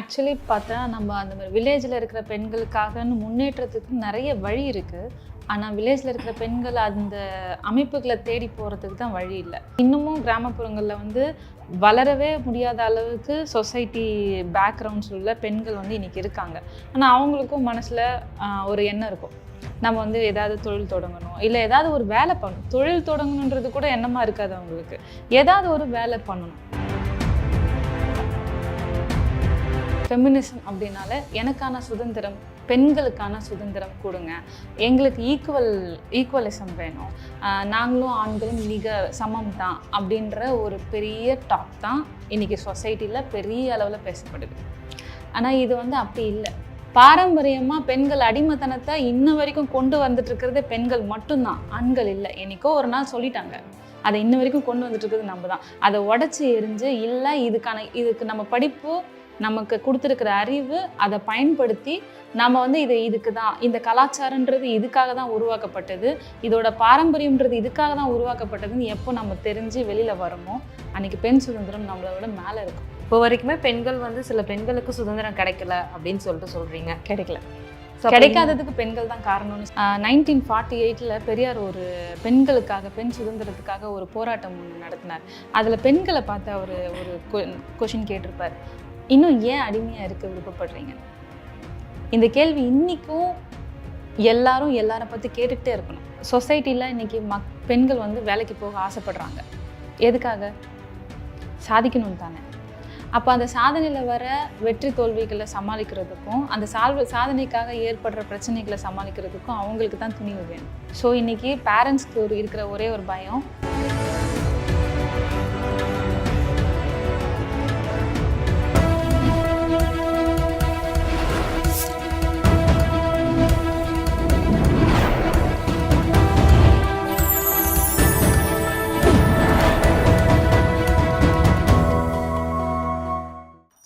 Actually பார்த்தா நம்ம அந்த மாதிரி வில்லேஜில் இருக்கிற பெண்களுக்காகன்னு முன்னேற்றத்துக்கு நிறைய வழி இருக்குது ஆனால் வில்லேஜில் இருக்கிற பெண்கள் அந்த அமைப்புகளை தேடி போகிறதுக்கு தான் வழி இல்லை. இன்னமும் கிராமப்புறங்களில் வந்து வளரவே முடியாத அளவுக்கு சொசைட்டி பேக்ரவுண்ட்ஸ் உள்ள பெண்கள் வந்து இன்றைக்கி இருக்காங்க. ஆனால் அவங்களுக்கும் மனசில் ஒரு எண்ணம் இருக்கும். நம்ம வந்து ஏதாவது தொழில் தொடங்கணும். இல்லை ஏதாவது ஒரு வேலை பண்ணணும். தொழில் தொடங்கணுன்றது கூட எண்ணமாக இருக்காது அவங்களுக்கு. ஏதாவது ஒரு வேலை பண்ணணும். ஃபெமினிசம் அப்படின்னால எனக்கான சுதந்திரம் பெண்களுக்கான சுதந்திரம் கொடுங்க. எங்களுக்கு ஈக்குவல் ஈக்குவலிசம் வேணும். நாங்களும் ஆண்களும் மிக சமம் தான் அப்படின்ற ஒரு பெரிய டாக் தான் இன்றைக்கி சொசைட்டியில் பெரிய அளவில் பேசப்படுது. ஆனால் இது வந்து அப்படி இல்லை. பாரம்பரியமாக பெண்கள் அடிமைத்தனத்தை இன்ன வரைக்கும் கொண்டு வந்துட்டு இருக்கிறதே பெண்கள் மட்டும்தான். ஆண்கள் இல்லை. என்னைக்கோ ஒரு நாள் சொல்லிட்டாங்க. அதை இன்ன வரைக்கும் கொண்டு வந்துட்டு இருக்கிறது நம்ம தான் அதை உடச்சி எரிஞ்சு இல்லை இதுக்கான இதுக்கு நம்ம படிப்பு நமக்கு கொடுத்துருக்கிற அறிவு அதை பயன்படுத்தி நம்ம வந்து இது இதுக்கு தான் இந்த கலாச்சாரன்றது இதுக்காக தான் உருவாக்கப்பட்டது இதோட பாரம்பரியம்ன்றது இதுக்காக தான் உருவாக்கப்பட்டதுன்னு எப்போ நம்ம தெரிஞ்சு வெளியில் வரோமோ அன்னைக்கு பெண் சுதந்திரம் நம்மளை விட மேலே இருக்கும். இப்போ வரைக்குமே பெண்கள் வந்து சில பெண்களுக்கு சுதந்திரம் கிடைக்கல அப்படின்னு சொல்லிட்டு சொல்றீங்க. கிடைக்கல. கிடைக்காததுக்கு பெண்கள் தான் காரணம்னு நைன்டீன் ஃபார்ட்டி எயிட்டில் பெரியார் ஒரு பெண்களுக்காக பெண் சுதந்திரத்துக்காக ஒரு போராட்டம் நடத்தினார். அதில் பெண்களை பார்த்து அவர் ஒரு கொஷின் கேட்டிருப்பார். இன்னும் ஏன் அடிமையாக இருக்க விருப்பப்படுறீங்க இந்த கேள்வி இன்றைக்கும் எல்லாரும் எல்லாரை பற்றி கேட்டுக்கிட்டே இருக்கணும். சொசைட்டியில் இன்றைக்கி மக் பெண்கள் வந்து வேலைக்கு போக ஆசைப்படுறாங்க. எதுக்காக? சாதிக்கணும் தானே. அப்போ அந்த சாதனையில் வர வெற்றி தோல்விகளை சமாளிக்கிறதுக்கும் அந்த சால்வ சாதனைக்காக ஏற்படுற பிரச்சனைகளை சமாளிக்கிறதுக்கும் அவங்களுக்கு தான் துணிவு வேணும். ஸோ இன்றைக்கி பேரண்ட்ஸ்க்கு ஒரு இருக்கிற ஒரே ஒரு பயம்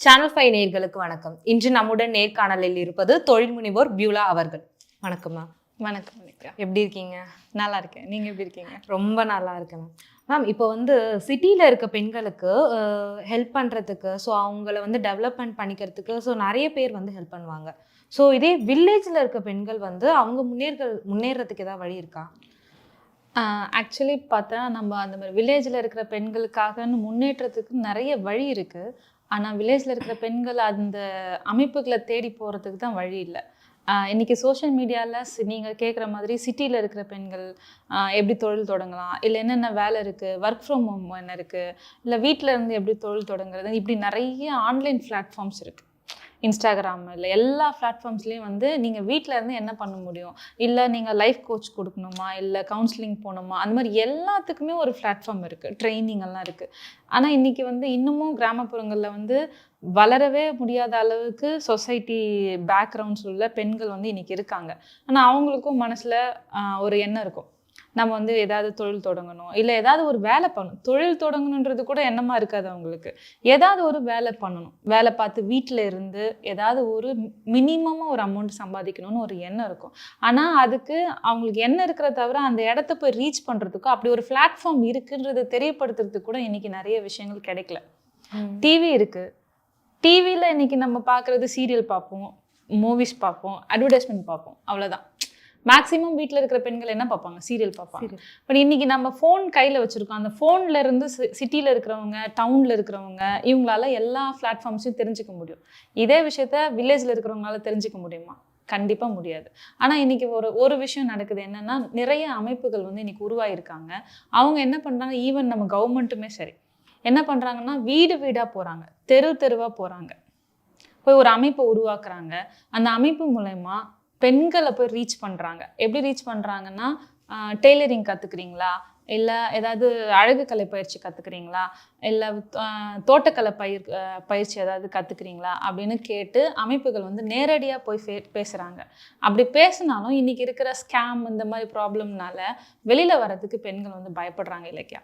சேனல் ஃபைவ் நேயர்களுக்கு வணக்கம். இன்று நம்முடன் நேர்காணலில் இருப்பது தொழில் முனைவோர் பியூலா அவர்கள். வணக்கம் மேம் வணக்கம் நித்யா. எப்படி இருக்கீங்க? நல்லா இருக்கேன். நீங்கள் எப்படி இருக்கீங்க? ரொம்ப நல்லா இருக்கேன் மேம். மேம் இப்போ வந்து சிட்டியில் இருக்க பெண்களுக்கு ஹெல்ப் பண்ணுறதுக்கு ஸோ அவங்கள வந்து டெவலப்மெண்ட் பண்ணிக்கிறதுக்கு ஸோ நிறைய பேர் வந்து ஹெல்ப் பண்ணுவாங்க. ஸோ இதே வில்லேஜில் இருக்க பெண்கள் வந்து அவங்க முன்னேற முன்னேறதுக்கு ஏதாவது வழி இருக்கா? ஆக்சுவலி பார்த்தா நம்ம அந்த மாதிரி வில்லேஜில் இருக்கிற பெண்களுக்காகன்னு முன்னேற்றத்துக்கு நிறைய வழி இருக்குது ஆனால் வில்லேஜில் இருக்கிற பெண்கள் அந்த அமைப்புகளை தேடி போகிறதுக்கு தான் வழி இல்லை. இன்னைக்கு சோஷியல் மீடியாவில் நீங்கள் கேட்குற மாதிரி சிட்டியில் இருக்கிற பெண்கள் எப்படி தொழில் தொடங்கலாம்? இல்லை என்னென்ன வேலை இருக்குது ஒர்க் ஃப்ரம் ஹோம் என்ன இருக்குது இல்லை வீட்டில் இருந்து எப்படி தொழில் தொடங்குறது? இப்படி நிறைய ஆன்லைன் பிளாட்ஃபார்ம்ஸ் இருக்குது இன்ஸ்டாகிராம் இல்லை எல்லா பிளாட்ஃபார்ம்ஸ்லேயும் வந்து நீங்கள் வீட்டில் இருந்து என்ன பண்ண முடியும்? இல்லை நீங்கள் லைஃப் கோச் கொடுக்கணுமா? இல்லை கவுன்சிலிங் போகணுமா? அந்த மாதிரி எல்லாத்துக்குமே ஒரு பிளாட்ஃபார்ம் இருக்குது ட்ரைனிங் எல்லாம் இருக்குது ஆனால் இன்றைக்கி வந்து இன்னமும் கிராமப்புறங்களில் வந்து வளரவே முடியாத அளவுக்கு சொசைட்டி பேக்ரவுண்ட்ஸ் உள்ள பெண்கள் வந்து இன்றைக்கி இருக்காங்க. ஆனால் அவங்களுக்கும் மனசில் ஒரு எண்ணம் இருக்கும். நம்ம வந்து ஏதாவது தொழில் தொடங்கணும் இல்லை ஏதாவது ஒரு வேலை பண்ணணும். தொழில் தொடங்கணுன்றது கூட எண்ணமாக இருக்காது அவங்களுக்கு. ஏதாவது ஒரு வேலை பண்ணணும். வேலை பார்த்து வீட்டில் இருந்து ஏதாவது ஒரு மினிமமாக ஒரு அமௌண்ட் சம்பாதிக்கணும்னு ஒரு எண்ணம் இருக்கும். ஆனால் அதுக்கு அவங்களுக்கு எண்ணம் இருக்கிற தவிர அந்த இடத்த போய் ரீச் பண்ணுறதுக்கும் அப்படி ஒரு பிளாட்ஃபார்ம் இருக்குன்றதை தெரியப்படுத்துறதுக்கு கூட இன்னைக்கு நிறைய விஷயங்கள் கிடைக்கல. டிவி இருக்குது டிவியில் இன்னைக்கு நம்ம பார்க்குறது சீரியல் பார்ப்போம் மூவிஸ் பார்ப்போம் அட்வர்டைஸ்மெண்ட் பார்ப்போம். அவ்வளோதான் மேக்ஸிமம் வீட்டில் இருக்கிற பெண்கள் என்ன பார்ப்பாங்க? சீரியல் பார்ப்பாங்க. பட் இன்னைக்கு நம்ம ஃபோன் கையில் வச்சுருக்கோம். அந்த ஃபோன்ல இருந்து சிட்டியில் இருக்கிறவங்க டவுனில் இருக்கிறவங்க இவங்களால எல்லா பிளாட்ஃபார்ம்ஸையும் தெரிஞ்சுக்க முடியும். இதே விஷயத்த வில்லேஜில் இருக்கிறவங்களால தெரிஞ்சுக்க முடியுமா? கண்டிப்பாக முடியாது. ஆனால் இன்னைக்கு ஒரு ஒரு விஷயம் நடக்குது என்னன்னா நிறைய அமைப்புகள் வந்து இன்னைக்கு உருவாயிருக்காங்க. அவங்க என்ன பண்ணுறாங்க ஈவன் நம்ம கவர்மெண்ட்டுமே சரி. என்ன பண்ணுறாங்கன்னா வீடு வீடாக போகிறாங்க தெரு தெருவாக போகிறாங்க போய் ஒரு அமைப்பை உருவாக்குறாங்க. அந்த அமைப்பு மூலயமா பெண்களை போய் ரீச் பண்ணுறாங்க எப்படி ரீச் பண்ணுறாங்கன்னா டெய்லரிங் கற்றுக்குறீங்களா இல்லை ஏதாவது அழகு கலை பயிற்சி கற்றுக்குறீங்களா இல்லை தோட்டக்கலை பயிர் பயிற்சி ஏதாவது கற்றுக்குறீங்களா அப்படின்னு கேட்டு அமைப்புகள் வந்து நேரடியாக போய் ஃபே பேசுகிறாங்க அப்படி பேசினாலும் இன்னைக்கு இருக்கிற ஸ்கேம் இந்த மாதிரி ப்ராப்ளம்னால வெளியில் வர்றதுக்கு பெண்கள் வந்து பயப்படுறாங்க இலக்கியா.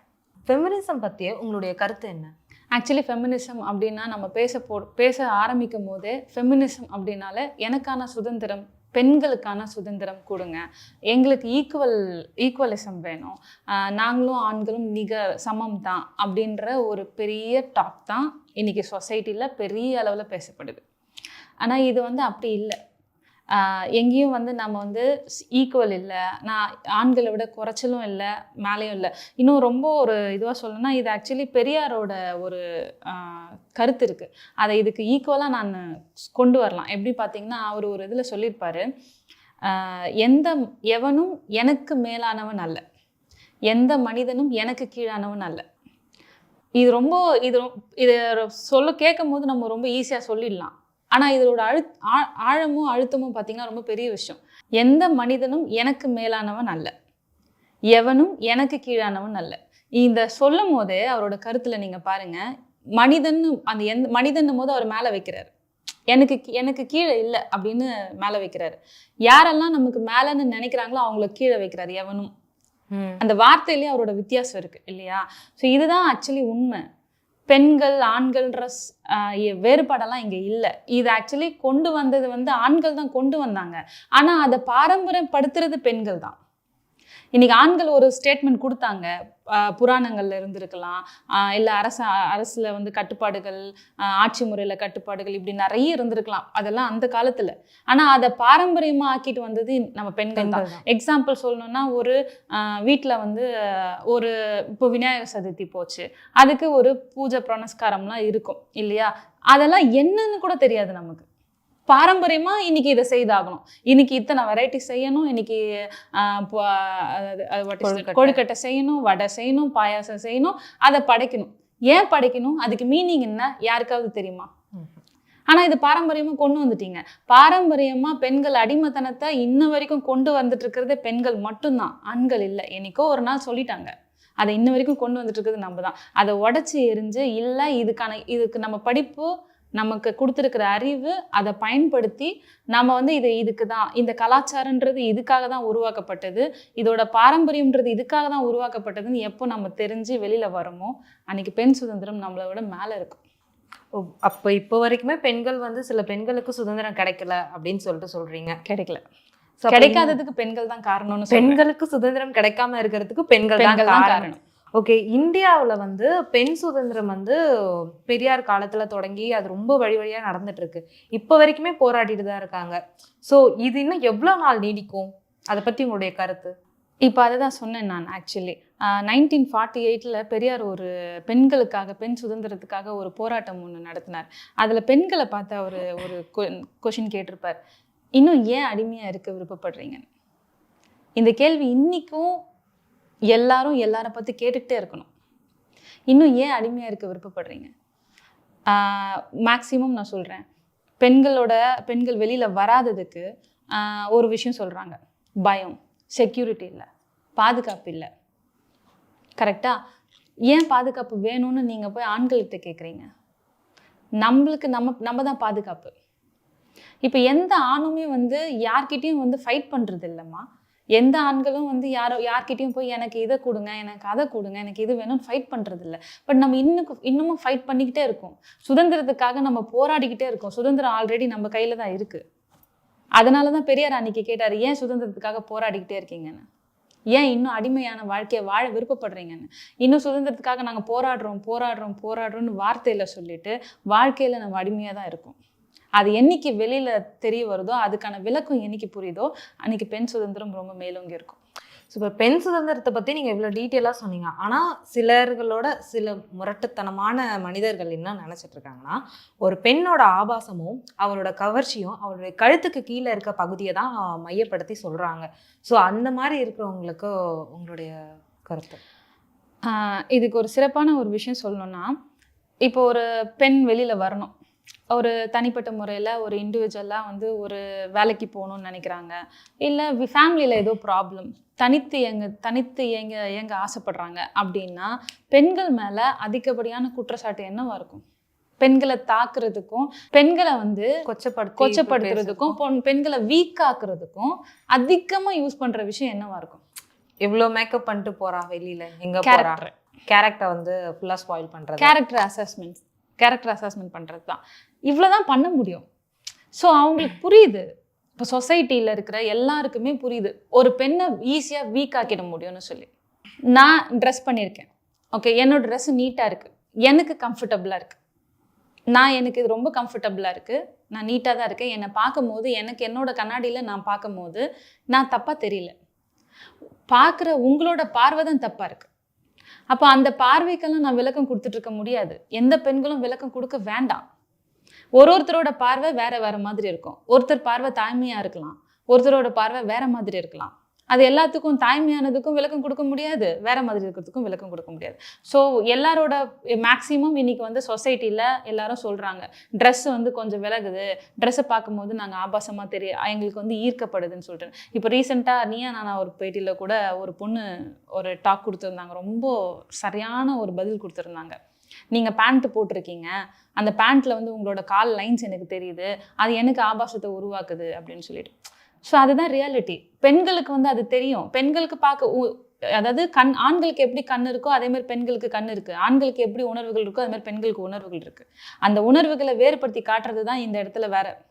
ஃபெமினிசம் பற்றிய உங்களுடைய கருத்து என்ன? ஆக்சுவலி ஃபெமினிசம் அப்படின்னா நம்ம பேச போ பேச ஆரம்பிக்கும் போதே ஃபெமினிசம் அப்படின்னால எனக்கான சுதந்திரம் பெண்களுக்கான சுதந்திரம் கொடுங்க. எங்களுக்கு ஈக்குவல் ஈக்குவலிசம் வேணும். நாங்களும் ஆண்களும் நிக சமம் தான் அப்படின்ற ஒரு பெரிய டாக் தான் இன்றைக்கி சொசைட்டியில் பெரிய அளவில் பேசப்படுது. ஆனால் இது வந்து அப்படி இல்லை. எங்கேயும் வந்து நம்ம வந்து ஈக்குவல் இல்லை. நான் ஆண்களை விட குறைச்சலும் இல்லை மேலேயும் இல்லை. இன்னும் ரொம்ப ஒரு இதுவாக சொல்லணும்னா இது ஆக்சுவலி பெரியாரோட ஒரு கருத்து இருக்குது அதை இதுக்கு ஈக்குவலாக நான் கொண்டு வரலாம். எப்படி பார்த்தீங்கன்னா அவர் ஒரு இதில் சொல்லியிருப்பாரு எந்த எவனும் எனக்கு மேலானவன் அல்ல. எந்த மனிதனும் எனக்கு கீழானவன் அல்ல. இது ரொம்ப இது ரொ- இது சொல்ல கேட்கும் போது நம்ம ரொம்ப ஈஸியாக சொல்லிடலாம். ஆனால் இதோட அழு ஆ- ஆழமும் அழுத்தமும் பார்த்தீங்கன்னா ரொம்ப பெரிய விஷயம். எந்த மனிதனும் எனக்கு மேலானவன் அல்ல. எவனும் எனக்கு கீழானவன் அல்ல. இந்த சொல்லும் போதே அவரோட கருத்தில் நீங்கள் பாருங்க மனிதன் அந்த எந்த மனிதன் போது அவர் மேலே வைக்கிறாரு. எனக்கு எனக்கு கீழே இல்லை அப்படின்னு மேலே வைக்கிறாரு. யாரெல்லாம் நமக்கு மேலேன்னு நினைக்கிறாங்களோ அவங்கள கீழே வைக்கிறாரு எவனும். அந்த வார்த்தையிலேயே அவரோட வித்தியாசம் இருக்கு இல்லையா? ஸோ இதுதான் ஆக்சுவலி உண்மை. பெண்கள் ஆண்கள்ன்ற வேறுபாடெல்லாம் இங்கே இல்லை. இது ஆக்சுவலி கொண்டு வந்தது வந்து ஆண்கள் தான் கொண்டு வந்தாங்க. ஆனால் அதை பாரம்பரியப்படுத்துறது பெண்கள் தான். இன்னைக்கு ஆண்கள் ஒரு ஸ்டேட்மெண்ட் கொடுத்தாங்க. புராணங்கள்ல இருந்திருக்கலாம். இல்லை அரச அரசில் வந்து கட்டுப்பாடுகள் ஆட்சி முறையில் கட்டுப்பாடுகள் இப்படி நிறைய இருந்திருக்கலாம். அதெல்லாம் அந்த காலத்தில். ஆனால் அதை பாரம்பரியமாக ஆக்கிட்டு வந்தது நம்ம பெண்கள் தான். எக்ஸாம்பிள் சொல்லணும்னா ஒரு வீட்டில் வந்து ஒரு இப்போ விநாயகர் சதுர்த்தி போச்சு. அதுக்கு ஒரு பூஜை புனஸ்காரம்லாம் இருக்கும் இல்லையா? அதெல்லாம் என்னன்னு கூட தெரியாது நமக்கு. பாரம்பரியமா இன்னைக்கு இதை செய்தாகணும். இன்னைக்கு இத்தனை வெரைட்டி செய்யணும் இன்னைக்கு. கொழுக்கட்டை. செய்யணும் வடை செய்யணும் பாயாசம் செய்யணும் அதை படைக்கணும். ஏன் படைக்கணும்? அதுக்கு மீனிங் என்ன? யாருக்காவது தெரியுமா? ஆனா இது பாரம்பரியமா கொண்டு வந்துட்டீங்க. பாரம்பரியமா பெண்கள் அடிமைத்தனத்தை இன்ன வரைக்கும் கொண்டு வந்துட்டு இருக்கிறதே பெண்கள் மட்டும்தான். ஆண்கள் இல்லை. என்னைக்கோ ஒரு நாள் சொல்லிட்டாங்க. அதை இன்ன வரைக்கும் கொண்டு வந்துட்டு இருக்கிறது நம்ம தான் அதை உடச்சி எரிஞ்சு இல்லை இதுக்கான இதுக்கு நம்ம படிப்பு நமக்கு கொடுத்துருக்கிற அறிவு அதை பயன்படுத்தி நம்ம வந்து இது இதுக்கு தான் இந்த கலாச்சாரன்றது இதுக்காக தான் உருவாக்கப்பட்டது இதோட பாரம்பரியம்ன்றது இதுக்காக தான் உருவாக்கப்பட்டதுன்னு எப்போ நம்ம தெரிஞ்சு வெளியில வரோமோ அன்னைக்கு பெண் சுதந்திரம் நம்மளை விட மேலே இருக்கும். அப்ப இப்போ வரைக்குமே பெண்கள் வந்து சில பெண்களுக்கு சுதந்திரம் கிடைக்கல அப்படின்னு சொல்லிட்டு சொல்றீங்க. கிடைக்கல. கிடைக்காததுக்கு பெண்கள் தான் காரணம்னு. பெண்களுக்கு சுதந்திரம் கிடைக்காம இருக்கிறதுக்கு பெண்கள் தான் காரணம். ஓகே இந்தியாவில் வந்து பெண் சுதந்திரம் வந்து பெரியார் காலத்தில் தொடங்கி அது ரொம்ப வழி வழியாக நடந்துட்டு இருக்கு இப்போ வரைக்குமே போராடிட்டு தான் இருக்காங்க. ஸோ இது இன்னும் எவ்வளோ நாள் நீடிக்கும்? அதை பற்றி உங்களுடைய கருத்து? இப்போ அதை தான் சொன்னேன் நான் ஆக்சுவலி நைன்டீன் ஃபார்ட்டி எயிட்டில் பெரியார் ஒரு பெண்களுக்காக பெண் சுதந்திரத்துக்காக ஒரு போராட்டம் ஒன்று நடத்தினார். அதில் பெண்களை பார்த்து அவர் ஒரு கொஷின் கேட்டிருப்பார். இன்னும் ஏன் அடிமையாக இருக்க விருப்பப்படுறீங்க இந்த கேள்வி இன்றைக்கும் எல்லாரும் எல்லாரை பற்றி கேட்டுக்கிட்டே இருக்கணும். இன்னும் ஏன் அடிமையாக இருக்க விருப்பப்படுறீங்க? மேக்ஸிமம் நான் சொல்கிறேன் பெண்களோட பெண்கள் வெளியில் வராததுக்கு ஒரு விஷயம் சொல்கிறாங்க பயம் செக்யூரிட்டி இல்லை. பாதுகாப்பு இல்லை. கரெக்டாக ஏன் பாதுகாப்பு வேணும்னு நீங்கள் போய் ஆண்கள்கிட்ட கேட்குறீங்க நம்மளுக்கு நம்ம நம்ம தான் பாதுகாப்பு. இப்போ எந்த ஆணுமே வந்து யார்கிட்டயும் வந்து ஃபைட் பண்ணுறது இல்லைம்மா எந்த ஆண்களும் வந்து யாரோ யார்கிட்டையும் போய் எனக்கு இதை கொடுங்க எனக்கு அதை கொடுங்க எனக்கு இது வேணும்னு ஃபைட் பண்ணுறது இல்லை பட் நம்ம இன்னும் இன்னமும் ஃபைட் பண்ணிக்கிட்டே இருக்கோம். சுதந்திரத்துக்காக நம்ம போராடிக்கிட்டே இருக்கோம். சுதந்திரம் ஆல்ரெடி நம்ம கையில் தான் இருக்குது அதனால தான் பெரியார் அன்னைக்கு கேட்டார் ஏன் சுதந்திரத்துக்காக போராடிக்கிட்டே இருக்கீங்கன்னு? ஏன் இன்னும் அடிமையான வாழ்க்கையை வாழ விருப்பப்படுறீங்கன்னு? இன்னும் சுதந்திரத்துக்காக நாங்கள் போராடுறோம் போராடுறோம் போராடுறோம்னு வார்த்தையில் சொல்லிட்டு வாழ்க்கையில் நம்ம அடிமையாக தான் இருக்கோம். அது என்னைக்கு வெளியில் தெரிய வருதோ அதுக்கான விளக்கம் என்னைக்கு புரியுதோ அன்னைக்கு பெண் சுதந்திரம் ரொம்ப மேலோங்கி இருக்கும். ஸோ இப்போ பெண் சுதந்திரத்தை பற்றி நீங்கள் இவ்வளோ டீட்டெயிலாக சொன்னீங்க. ஆனால் சிலர்களோட சில முரட்டுத்தனமான மனிதர்கள் என்ன நினச்சிட்டு இருக்காங்கன்னா ஒரு பெண்ணோட ஆபாசமும் அவரோட கவர்ச்சியும் அவருடைய கழுத்துக்கு கீழே இருக்க பகுதியை தான் மையப்படுத்தி சொல்கிறாங்க ஸோ அந்த மாதிரி இருக்கிறவங்களுக்கு உங்களுடைய கருத்து? இதுக்கு ஒரு சிறப்பான ஒரு விஷயம் சொல்லணும்னா இப்போ ஒரு பெண் வெளியில் வரணும். ஒரு தனிப்பட்ட முறையில் ஒரு இண்டிவிஜுவலாக வந்து ஒரு வேலைக்கு போகணும்னு நினைக்கிறாங்க. இல்லை ஃபேமிலியில் ஏதோ ப்ராப்ளம் தனித்து எங்க தனித்து எங்க எங்க ஆசைப்படுறாங்க அப்படின்னா பெண்கள் மேலே அதிகப்படியான குற்றச்சாட்டு என்னவா இருக்கும்? பெண்களை தாக்குறதுக்கும் பெண்களை வந்து கொச்சப்படுத்தி கொச்சப்படுத்துறதுக்கும் பெண்களை வீக் ஆக்குறதுக்கும் அதிகமாக யூஸ் பண்ணுற விஷயம் என்னவா இருக்கும்? இவ்வளோ மேக்கப் பண்ணிட்டு போறா வெளியில எங்க கேரக்டர் கேரக்டர் வந்து ஃபுல்லா ஸ்பாயில் பண்றது? கேரக்டர் அசஸ்மெண்ட் கேரக்டர் அசஸ்மெண்ட் பண்ணுறது தான் இவ்வளோ தான் பண்ண முடியும். ஸோ அவங்களுக்கு புரியுது. இப்போ சொசைட்டியில் இருக்கிற எல்லாருக்குமே புரியுது. ஒரு பெண்ணை ஈஸியாக வீக் ஆக்கிட முடியும்னு சொல்லி. நான் ட்ரெஸ் பண்ணியிருக்கேன். ஓகே என்னோட ட்ரெஸ் நீட்டாக இருக்குது எனக்கு கம்ஃபர்டபுளாக இருக்குது நான் எனக்கு இது ரொம்ப கம்ஃபர்டபுளாக இருக்குது நான் நீட்டாக தான் இருக்கேன். என்னை பார்க்கும்போது எனக்கு என்னோட கண்ணாடியில் நான் பார்க்கும்போது நான் தப்பாக தெரியல. பார்க்குற உங்களோட பார்வை தான் தப்பாக இருக்குது அப்போ அந்த பார்வைக்கெல்லாம் நான் விளக்கம் கொடுத்துட்டு இருக்க முடியாது. எந்த பெண்களும் விளக்கம் கொடுக்க வேண்டாம். ஒரு ஒருத்தரோட பார்வை வேற வேற மாதிரி இருக்கும். ஒருத்தர் பார்வை தாய்மையாக இருக்கலாம். ஒருத்தரோட பார்வை வேற மாதிரி இருக்கலாம். அது எல்லாத்துக்கும் தாய்மையானதுக்கும் விளக்கம் கொடுக்க முடியாது வேற மாதிரி இருக்கிறதுக்கும் விளக்கம் கொடுக்க முடியாது. ஸோ எல்லாரோட மேக்ஸிமம் இன்னைக்கு வந்து சொசைட்டியில் எல்லாரும் சொல்கிறாங்க ட்ரெஸ் வந்து கொஞ்சம் விலகுது ட்ரெஸ்ஸை பார்க்கும்போது நாங்கள் ஆபாசமாக தெரிய எங்களுக்கு வந்து ஈர்க்கப்படுதுன்னு சொல்லிட்டு இப்போ ரீசெண்டாக நீயா நான் ஒரு பேட்டியில் கூட ஒரு பொண்ணு ஒரு டாக் கொடுத்துருந்தாங்க ரொம்ப சரியான ஒரு பதில் கொடுத்துருந்தாங்க. நீங்கள் பேண்ட் போட்டிருக்கீங்க அந்த பேண்ட்டில் வந்து உங்களோட கால் லைன்ஸ் எனக்கு தெரியுது அது எனக்கு ஆபாசத்தை உருவாக்குது அப்படின்னு சொல்லிட்டு. ஸோ அதுதான் ரியாலிட்டி பெண்களுக்கு வந்து அது தெரியும். பெண்களுக்கு பார்க்க உ- அதாவது கண் ஆண்களுக்கு எப்படி கண் இருக்கோ அதே மாதிரி பெண்களுக்கு கண் இருக்கு. ஆண்களுக்கு எப்படி உணர்வுகள் இருக்கோ அதே மாதிரி பெண்களுக்கு உணர்வுகள் இருக்கு. அந்த உணர்வுகளை வேறுபடுத்தி காட்டுறது தான் இந்த இடத்துல வேற.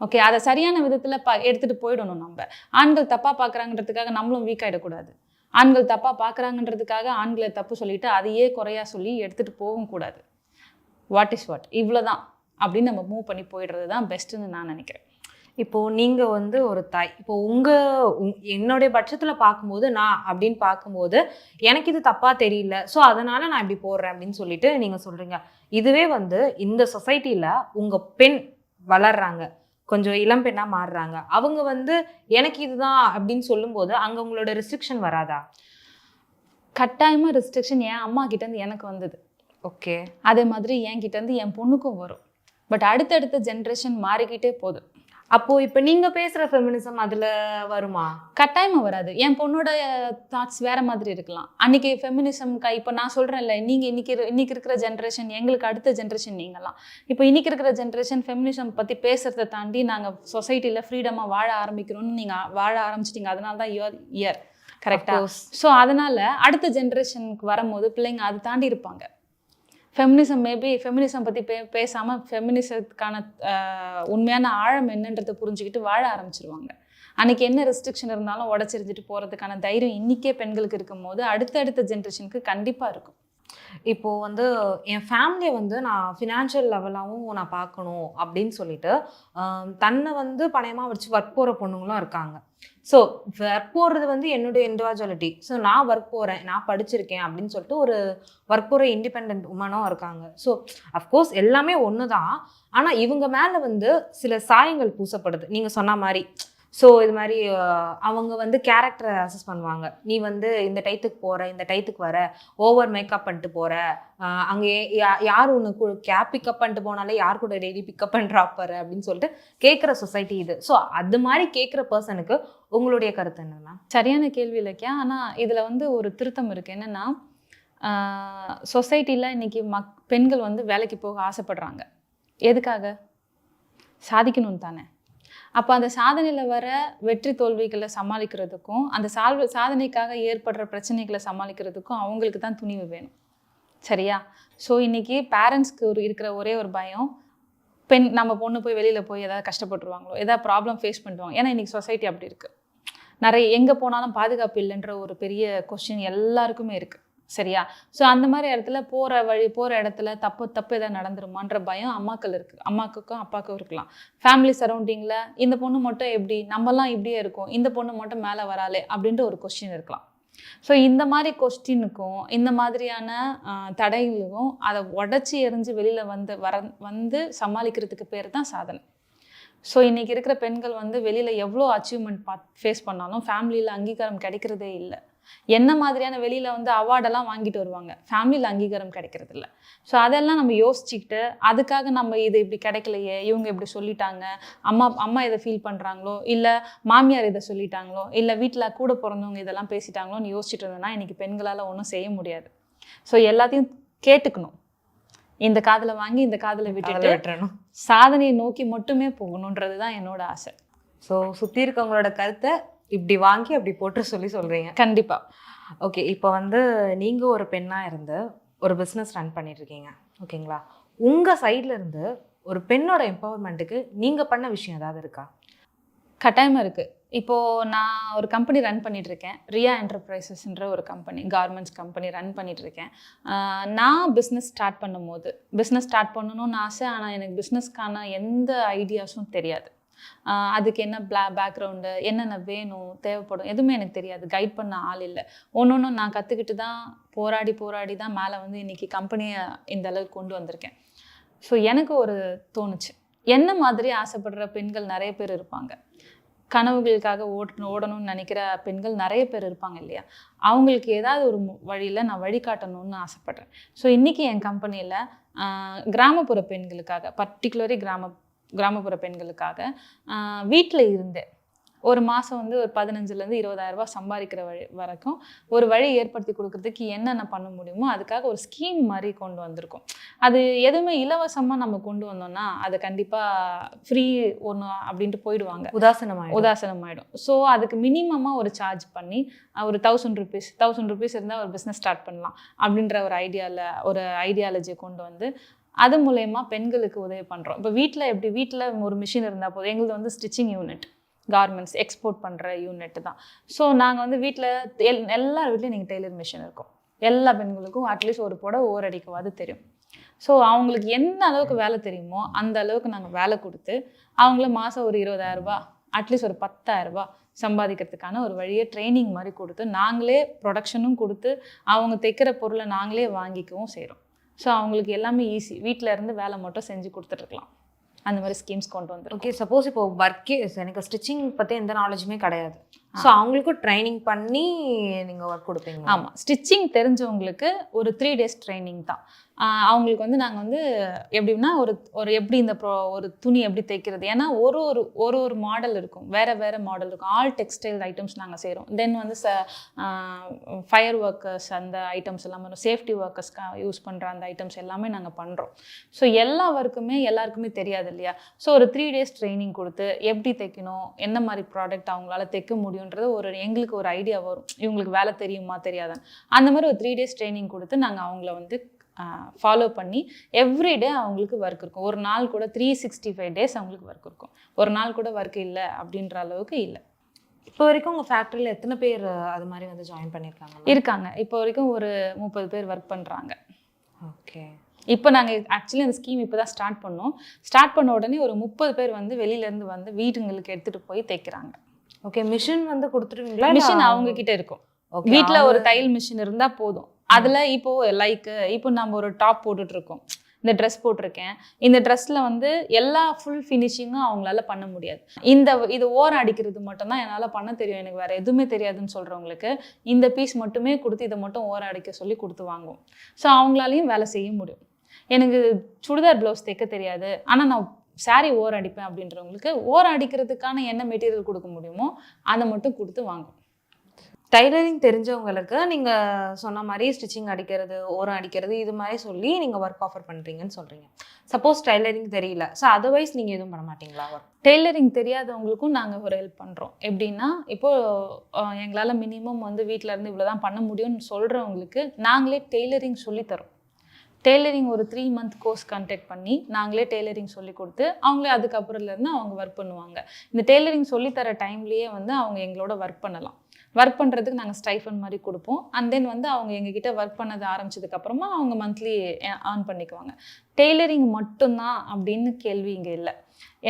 ஓகே அதை சரியான விதத்தில் ப எடுத்துகிட்டு போயிடணும் நம்ம. ஆண்கள் தப்பாக பார்க்குறாங்கன்றதுக்காக நம்மளும் வீக் ஆகிடக்கூடாது ஆண்கள் தப்பாக பார்க்குறாங்கன்றதுக்காக ஆண்களை தப்பு சொல்லிட்டு அதையே குறையா சொல்லி எடுத்துகிட்டு போகவும் கூடாது. வாட் இஸ் வாட் இவ்வளோதான் அப்படின்னு நம்ம மூவ் பண்ணி போயிடுறது தான் பெஸ்ட்டுன்னு நான் நினைக்கிறேன். இப்போ நீங்க வந்து ஒரு தாய். இப்போ உங்க உங்- என்னுடைய பட்சத்துல பார்க்கும்போது நான் அப்படின்னு பார்க்கும்போது எனக்கு இது தப்பா தெரியல. ஸோ அதனால நான் இப்படி போடுறேன் அப்படின்னு சொல்லிட்டு நீங்க சொல்றீங்க. இதுவே வந்து இந்த சொசைட்டில உங்க பெண் வளர்றாங்க. கொஞ்சம் இளம் பெண்ணா மாறுறாங்க. அவங்க வந்து எனக்கு இதுதான் அப்படின்னு சொல்லும்போது அங்க உங்களோட ரெஸ்ட்ரிக்ஷன் வராதா? கட்டாயமாக ரெஸ்ட்ரிக்ஷன் என் அம்மா கிட்டேருந்து எனக்கு வந்தது. ஓகே அதே மாதிரி என் கிட்டேருந்து என் பொண்ணுக்கும் வரும். பட் அடுத்தடுத்த ஜென்ரேஷன் மாறிக்கிட்டே போகுது. அப்போ இப்போ நீங்க பேசுற ஃபெமினிசம் அதுல வருமா? கட்டாயமா வராது. என் பொண்ணோட தாட்ஸ் வேற மாதிரி இருக்கலாம். அன்னைக்கு ஃபெமினிசம் இப்போ நான் சொல்றேன்ல நீங்க இன்னைக்கு இன்னைக்கு இருக்கிற ஜென்ரேஷன் எங்களுக்கு அடுத்த ஜென்ரேஷன் நீங்கலாம். இப்போ இன்னைக்கு இருக்கிற ஜென்ரேஷன் ஃபெமினிசம் பத்தி பேசுறதை தாண்டி நாங்க சொசைட்டில ஃப்ரீடமா வாழ ஆரம்பிக்கிறோம்னு நீங்க வாழ ஆரம்பிச்சிட்டீங்க. அதனால தான் யுவர் இயர் கரெக்டா ஸோ அதனால அடுத்த ஜென்ரேஷனுக்கு வரும்போது பிள்ளைங்க அதை தாண்டி இருப்பாங்க. ஃபெமினிசம் மேபி ஃபெமினிசம் பற்றி பே பேசாமல் ஃபெமினிசத்துக்கான உண்மையான ஆழம் என்னன்றதை புரிஞ்சுக்கிட்டு வாழ ஆரம்பிச்சிருவாங்க. அன்றைக்கி என்ன ரெஸ்ட்ரிக்ஷன் இருந்தாலும் உடச்சிருந்துட்டு போகிறதுக்கான தைரியம் இன்றைக்கே பெண்களுக்கு இருக்கும் போது அடுத்தடுத்த ஜென்ரேஷனுக்கு கண்டிப்பாக இருக்கும். இப்போ வந்து என் ஃபேமிலியை வந்து நான் ஃபினான்ஷியல் லெவலாகவும் நான் பார்க்கணும் அப்படின்னு சொல்லிட்டு தன்னை வந்து பணயமாக வச்சு ஒர்க் போகிற பொண்ணுங்களும் இருக்காங்க. ஸோ ஒர்க் போகிறது வந்து என்னுடைய இண்டிவிஜுவாலிட்டி ஸோ நான் ஒர்க் போகிறேன் நான் படிச்சிருக்கேன் அப்படின்னு சொல்லிட்டு ஒரு ஒர்க் போகிற இண்டிபெண்ட் உமனும் இருக்காங்க. ஸோ அஃப்கோர்ஸ் எல்லாமே ஒன்று தான் ஆனால் இவங்க மேலே வந்து சில சாயங்கள் பூசப்படுது. நீங்கள் சொன்ன மாதிரி ஸோ இது மாதிரி அவங்க வந்து கேரக்டரை அசஸ் பண்ணுவாங்க. நீ வந்து இந்த டைத்துக்கு போகிற இந்த டைத்துக்கு வர ஓவர் மேக்கப் பண்ணிட்டு போகிற அங்கே யா- யார் உனக்கு கேப் பிக்கப் பண்ணிட்டு போனாலே யார் கூட டெய்லி பிக்கப் பண்ணுறா போகிற அப்படின்னு சொல்லிட்டு கேட்குற சொசைட்டி இது. ஸோ அது மாதிரி கேட்குற பர்சனுக்கு உங்களுடைய கருத்து என்னென்னா சரியான கேள்வி இல்லைக்கியா ஆனால் இதில் வந்து ஒரு திருத்தம் இருக்குது என்னென்னா சொசைட்டியில் இன்றைக்கி மக் பெண்கள் வந்து வேலைக்கு போக ஆசைப்படுறாங்க. எதுக்காக? சாதிக்கணும் தானே. அப்போ அந்த சாதனையில் வர வெற்றி தோல்விகளை சமாளிக்கிறதுக்கும் அந்த சால்வ சாதனைக்காக ஏற்படுற பிரச்சனைகளை சமாளிக்கிறதுக்கும் அவங்களுக்கு தான் துணிவு வேணும். சரியா? ஸோ இன்றைக்கி பேரண்ட்ஸ்க்கு ஒரு இருக்கிற ஒரே ஒரு பயம் பெண் நம்ம பொண்ணு போய் வெளியில் போய் ஏதாவது கஷ்டப்பட்டுருவாங்களோ ஏதாவது ப்ராப்ளம் ஃபேஸ் பண்ணுவாங்க. ஏன்னா இன்றைக்கி சொசைட்டி அப்படி இருக்குது நிறைய எங்கே போனாலும் பாதுகாப்பு இல்லைன்ற ஒரு பெரிய கொஸ்டின் எல்லாருக்குமே இருக்குது சரியா? ஸோ அந்த மாதிரி இடத்துல போகிற வழி போகிற இடத்துல தப்பு தப்பு எதாவது நடந்துருமான்ற பயம் அம்மாக்கள் இருக்குது அம்மாக்குக்கும் அப்பாவுக்கும் இருக்கலாம். ஃபேமிலி சரௌண்டிங்கில் இந்த பொண்ணு மட்டும் எப்படி? நம்மலாம் இப்படியே இருக்கோம். இந்த பொண்ணு மட்டும் மேலே வராளே அப்படின்ற ஒரு கொஸ்டின் இருக்கலாம். ஸோ இந்த மாதிரி கொஸ்டினுக்கும் இந்த மாதிரியான தடைகளுக்கும் அதை உடச்சி எரிஞ்சு வெளியில் வந்து வர வந்து சமாளிக்கிறதுக்கு பேர் தான் சாதனை. ஸோ இன்றைக்கி இருக்கிற பெண்கள் வந்து வெளியில் எவ்வளோ அச்சீவ்மெண்ட் பா ஃபேஸ் பண்ணாலும் ஃபேமிலியில் அங்கீகாரம் கிடைக்கிறதே இல்லை. என்ன மாதிரியான வெளியில் வந்து அவார்டெல்லாம் வாங்கிட்டு வருவாங்க? ஃபேமிலியில் அங்கீகாரம் கிடைக்கிறது இல்லை ஸோ அதெல்லாம் நம்ம யோசிச்சுக்கிட்டு அதுக்காக நம்ம இது இப்படி கிடைக்கலையே இவங்க இப்படி சொல்லிட்டாங்க அம்மா அம்மா இதை ஃபீல் பண்ணுறாங்களோ இல்லை மாமியார் இதை சொல்லிட்டாங்களோ இல்லை வீட்டில் கூட பிறந்தவங்க இதெல்லாம் பேசிட்டாங்களோன்னு யோசிச்சுட்டு இருந்தோம்னா இன்னைக்கு பெண்களால் ஒன்றும் செய்ய முடியாது. ஸோ எல்லாத்தையும் கேட்டுக்கணும். இந்த காதில் வாங்கி இந்த காதில் விட்டுட்டு விட்டுறணும். சாதனையை நோக்கி மட்டுமே போகணுன்றது தான் என்னோட ஆசை. ஸோ சுற்றி இருக்கவங்களோட கருத்தை இப்படி வாங்கி அப்படி போட்டு சொல்லி சொல்கிறீங்க கண்டிப்பா. ஓகே இப்போ வந்து நீங்கள் ஒரு பெண்ணாக இருந்து ஒரு பிஸ்னஸ் ரன் பண்ணிட்டு இருக்கீங்க. ஓகேங்களா உங்கள் சைட்ல இருந்து ஒரு பெண்ணோட எம்பவர்மெண்ட்டுக்கு நீங்கள் பண்ண விஷயம் ஏதாவது இருக்கா? கட்டாயமா இருக்கு. இப்போது நான் ஒரு கம்பெனி ரன் பண்ணிட்டு இருக்கேன். ரியா என்டர்பிரைசஸ்ன்ற ஒரு company garments company run ah நான் பிஸ்னஸ் ஸ்டார்ட் பண்ணும்போது பிஸ்னஸ் ஸ்டார்ட் பண்ணணும்னு ஆசை ஆனால் எனக்கு பிஸ்னஸ்க்கான எந்த ஐடியாஸும் தெரியாது. அதுக்கு என்ன பிளா பேக்ரவுண்டு என்னென்ன வேணும் தேவைப்படும் எதுவுமே எனக்கு தெரியாது. கைட் பண்ண ஆள் இல்லை. ஒன்று ஒன்று நான் கற்றுக்கிட்டு தான் போராடி போராடி தான் மேலே வந்து இன்னைக்கு கம்பெனியை இந்த அளவுக்கு கொண்டு வந்திருக்கேன். ஸோ எனக்கு ஒரு தோணுச்சு. என்ன மாதிரி ஆசைப்படுற பெண்கள் நிறைய பேர் இருப்பாங்க. கனவுகளுக்காக ஓட்டணும் ஓடணும்னு நினைக்கிற பெண்கள் நிறைய பேர் இருப்பாங்க இல்லையா? அவங்களுக்கு ஏதாவது ஒரு வழியில் நான் வழிகாட்டணும்னு ஆசைப்பட்றேன். ஸோ இன்றைக்கி என் கம்பெனியில் கிராமப்புற பெண்களுக்காக பர்டிகுலரி கிராம கிராமப்புற பெண்களுக்காக வீட்டில் இருந்தே ஒரு மாதம் வந்து ஒரு பதினஞ்சுலேருந்து இருபதாயிரம் ரூபாய் சம்பாதிக்கிற வழி வரைக்கும் ஒரு வழி ஏற்படுத்தி கொடுக்கறதுக்கு என்னென்ன பண்ண முடியுமோ அதுக்காக ஒரு ஸ்கீம் மாதிரி கொண்டு வந்திருக்கோம். அது எதுவுமே இலவசமாக நம்ம கொண்டு வந்தோம்னா அது கண்டிப்பாக ஃப்ரீ ஒன்று அப்படின்ட்டு போயிடுவாங்க. உதாசனமாக உதாசனம் ஆகிடும் ஸோ அதுக்கு மினிமமாக ஒரு சார்ஜ் பண்ணி ஒரு தௌசண்ட் ருபீஸ் தௌசண்ட் ருபீஸ் இருந்தால் ஒரு பிஸ்னஸ் ஸ்டார்ட் பண்ணலாம் அப்படின்ற ஒரு ஐடியாவில் ஒரு ஐடியாலஜியை கொண்டு வந்து அது மூலயமா பெண்களுக்கு உதவி பண்ணுறோம் இப்போ வீட்டில் எப்படி வீட்டில் ஒரு மிஷின் இருந்தால் போதும். எங்களுது வந்து ஸ்டிச்சிங் யூனிட் கார்மெண்ட்ஸ் எக்ஸ்போர்ட் பண்ணுற யூனிட் தான். ஸோ நாங்கள் வந்து வீட்டில் எல் எல்லார் வீட்லேயும் நீங்கள் டெய்லர் மிஷின் இருக்கும். எல்லா பெண்களுக்கும் அட்லீஸ்ட் ஒரு புடவை ஓரடிக்கவாது தெரியும். ஸோ அவங்களுக்கு என்ன அளவுக்கு வேலை தெரியுமோ அந்த அளவுக்கு நாங்கள் வேலை கொடுத்து அவங்கள மாதம் ஒரு இருபதாயிரரூபா அட்லீஸ்ட் ஒரு பத்தாயிரரூபா சம்பாதிக்கிறதுக்கான ஒரு வழியை ட்ரைனிங் மாதிரி கொடுத்து நாங்களே ப்ரொடக்ஷனும் கொடுத்து அவங்க தைக்கிற பொருளை நாங்களே வாங்கிக்கவும் செய்கிறோம் ஸோ அவங்களுக்கு எல்லாமே ஈஸி வீட்டில் இருந்து வேலை மட்டும் செஞ்சு கொடுத்துட்ருக்கலாம் அந்த மாதிரி ஸ்கீம்ஸ் கொண்டு வந்துருக்கோம். ஓகே சப்போஸ் இப்போ ஒர்க்கே எனக்கு ஸ்டிச்சிங் பற்றி எந்த நாலேஜுமே கிடையாது. ஸோ அவங்களுக்கும் ட்ரைனிங் பண்ணி நீங்கள் ஒர்க் கொடுப்பீங்க. ஆமாம் ஸ்டிச்சிங் தெரிஞ்சவங்களுக்கு ஒரு த்ரீ டேஸ் ட்ரைனிங் தான். அவங்களுக்கு வந்து நாங்கள் வந்து எப்படின்னா ஒரு ஒரு எப்படி இந்த ப்ரோ ஒரு துணி எப்படி தைக்கிறது? ஏன்னா ஒரு ஒரு ஒரு ஒரு மாடல் இருக்கும். வேறு வேறு மாடல் இருக்கும். ஆல் டெக்ஸ்டைல் ஐட்டம்ஸ் நாங்கள் செய்கிறோம் தென் வந்து ச ஃபயர் ஒர்க்கர்ஸ் அந்த ஐட்டம்ஸ் எல்லாமே வரும். சேஃப்டி ஒர்க்கர்ஸ்க்கு யூஸ் பண்ணுற அந்த ஐட்டம்ஸ் எல்லாமே நாங்கள் பண்ணுறோம் ஸோ எல்லா ஒர்க்குமே எல்லாருக்குமே தெரியாது இல்லையா? ஸோ ஒரு த்ரீ டேஸ் ட்ரைனிங் கொடுத்து எப்படி தைக்கணும்? என்ன மாதிரி ப்ராடக்ட் அவங்களால தைக்க முடியுன்றது ஒரு எங்களுக்கு ஒரு ஐடியா வரும். இவங்களுக்கு வேலை தெரியுமா தெரியாதான்னு அந்த மாதிரி ஒரு த்ரீ டேஸ் ட்ரைனிங் கொடுத்து நாங்கள் அவங்கள வந்து ஃபாலோ பண்ணி எவ்ரிடே அவங்களுக்கு ஒர்க் இருக்கும். ஒரு நாள் கூட த்ரீ சிக்ஸ்டி ஃபைவ் டேஸ் அவங்களுக்கு ஒர்க் இருக்கும். ஒரு நாள் கூட ஒர்க் இல்லை அப்படின்ற அளவுக்கு இல்லை. இப்போ வரைக்கும் உங்கள் ஃபேக்ட்ரியில் எத்தனை பேர் அது மாதிரி வந்து ஜாயின் பண்ணியிருக்காங்க இருக்காங்க. இப்போ வரைக்கும் ஒரு முப்பது பேர் ஒர்க் பண்ணுறாங்க ஓகே. இப்போ நாங்கள் ஆக்சுவலி அந்த ஸ்கீம் இப்போ தான் ஸ்டார்ட் பண்ணோம். ஸ்டார்ட் பண்ண உடனே ஒரு முப்பது பேர் வந்து வெளியிலேருந்து வந்து வீடுங்களுக்கு எடுத்துகிட்டு போய் தைக்கிறாங்க. ஓகே மிஷின் வந்து கொடுத்துருவீங்களா? மிஷின் அவங்க கிட்ட இருக்கும். வீட்ல ஒரு தையல் மிஷின் இருந்தா போதும். அதுல இப்போ லைக் இப்போ நம்ம ஒரு டாப் போட்டுட்டு இருக்கோம் இந்த ட்ரெஸ் போட்டிருக்கேன். இந்த ட்ரெஸ்ல வந்து எல்லா ஃபுல் ஃபினிஷிங்கும் அவங்களால பண்ண முடியாது. இந்த இது ஓரம் அடிக்கிறது மட்டும்தான் என்னால் பண்ண தெரியும். எனக்கு வேற எதுவுமே தெரியாதுன்னு சொல்றவங்களுக்கு இந்த பீஸ் மட்டுமே கொடுத்து இதை மட்டும் ஓரம் அடிக்க சொல்லி கொடுத்து வாங்குவோம். ஸோ அவங்களாலையும் வேலை செய்ய முடியும். எனக்கு சுடிதார் ப்ளவுஸ் தைக்க தெரியாது. ஆனால் நான் saree ஓரம் அடிப்பேன் அப்படின்றவங்களுக்கு ஓரம் அடிக்கிறதுக்கான என்ன மெட்டீரியல் கொடுக்க முடியுமோ அதை மட்டும் கொடுத்து வாங்குவோம் டைலரிங் தெரிஞ்சவங்களுக்கு நீங்கள் சொன்ன மாதிரி ஸ்டிச்சிங் அடிக்கிறது ஓரம் அடிக்கிறது இது மாதிரி சொல்லி நீங்கள் ஒர்க் ஆஃபர் பண்ணுறீங்கன்னு சொல்கிறீங்க சப்போஸ் டைலரிங் தெரியல. ஸோ அதர்வைஸ் நீங்கள் எதுவும் பண்ண மாட்டீங்களா ஒர்க் டெய்லரிங் தெரியாதவங்களுக்கும் நாங்கள் ஒரு ஹெல்ப் பண்ணுறோம் எப்படின்னா இப்போது எங்களால் மினிமம் வந்து வீட்டில் இருந்து இவ்வளோ தான் பண்ண முடியும்னு சொல்கிறவங்களுக்கு நாங்களே டெய்லரிங் சொல்லித்தரோம் டெய்லரிங் ஒரு த்ரீ மந்த் கோர்ஸ் கண்டக்ட் பண்ணி நாங்களே டெய்லரிங் சொல்லி கொடுத்து அவங்களே அதுக்கப்புறம்லேருந்து அவங்க ஒர்க் பண்ணுவாங்க. இந்த டெய்லரிங் சொல்லித்தர டைம்லேயே வந்து அவங்க எங்களோட ஒர்க் பண்ணலாம். ஒர்க் பண்ணுறதுக்கு நாங்கள் ஸ்டைஃபன் மாதிரி கொடுப்போம். அண்ட் தென் வந்து அவங்க எங்ககிட்ட ஒர்க் பண்ணது ஆரம்பிச்சதுக்கப்புறமா அவங்க மந்த்லி ஆன் பண்ணிக்குவாங்க. டெய்லரிங் மட்டும்தான் அப்படின்னு கேள்வி இங்கே இல்லை.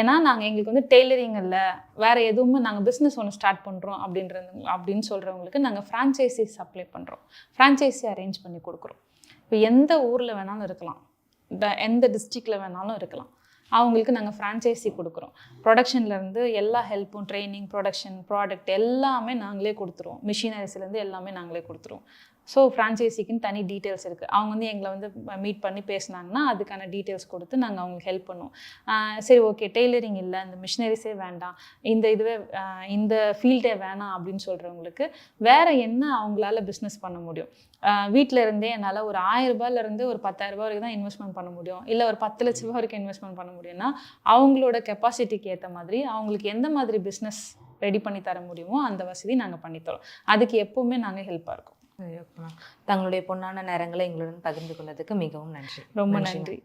ஏன்னா நாங்கள் எங்களுக்கு வந்து டெய்லரிங் இல்லை. வேறு எதுவுமே நாங்கள் பிஸ்னஸ் ஒன்று ஸ்டார்ட் பண்ணுறோம் அப்படின்றது அப்படின்னு சொல்கிறவங்களுக்கு நாங்கள் ஃப்ரான்ச்சைசி சப்ளை பண்ணுறோம் ஃப்ரான்ச்சைசி அரேஞ்ச் பண்ணி கொடுக்குறோம். இப்போ எந்த ஊரில் வேணாலும் இருக்கலாம். எந்த டிஸ்ட்ரிக்டில் வேணாலும் இருக்கலாம். அவங்களுக்கு நாங்கள் ஃப்ரான்ச்சைசி கொடுக்குறோம். ப்ரொடக்ஷன்லேருந்து எல்லா ஹெல்ப்பும் ட்ரைனிங் ப்ரொடக்ஷன் ப்ராடக்ட் எல்லாமே நாங்களே கொடுத்துருவோம். மிஷினரிஸ்லேருந்து எல்லாமே நாங்களே கொடுத்துருவோம். ஸோ ஃப்ரான்ச்சைசிக்குன்னு தனி டீட்டெயில்ஸ் இருக்குது அவங்க வந்து எங்களை வந்து மீட் பண்ணி பேசுனாங்கன்னா அதுக்கான டீட்டெயில்ஸ் கொடுத்து நாங்கள் அவங்களுக்கு ஹெல்ப் பண்ணுவோம். சரி ஓகே டெய்லரிங் இல்லை இந்த மிஷினரிஸே வேண்டாம். இந்த இதுவே இந்த ஃபீல்டே வேணாம் அப்படின்னு சொல்கிறவங்களுக்கு வேறு என்ன அவங்களால பிஸ்னஸ் பண்ண முடியும்? வீட்டில் இருந்தே என்னால் ஒரு ஆயிரரூபாயிலேருந்து ஒரு பத்தாயிரரூபா வரைக்கும் தான் இன்வெஸ்ட்மெண்ட் பண்ண முடியும். இல்லை ஒரு பத்து லட்ச ரூபா வரைக்கும் இன்வெஸ்ட்மெண்ட் பண்ண முடியும்னா அவங்களோட கெப்பாசிட்டிக்கு ஏற்ற மாதிரி அவங்களுக்கு எந்த மாதிரி பிஸ்னஸ் ரெடி பண்ணி தர முடியுமோ அந்த வசதி நாங்கள் பண்ணித்தரோம். அதுக்கு எப்போவுமே நாங்கள் ஹெல்ப்பாக இருக்கோம். தங்களுடைய பொன்னான நேரங்களை எங்களுடன் பகிர்ந்து கொண்டதுக்கு மிகவும் நன்றி. ரொம்ப நன்றி. நன்றி.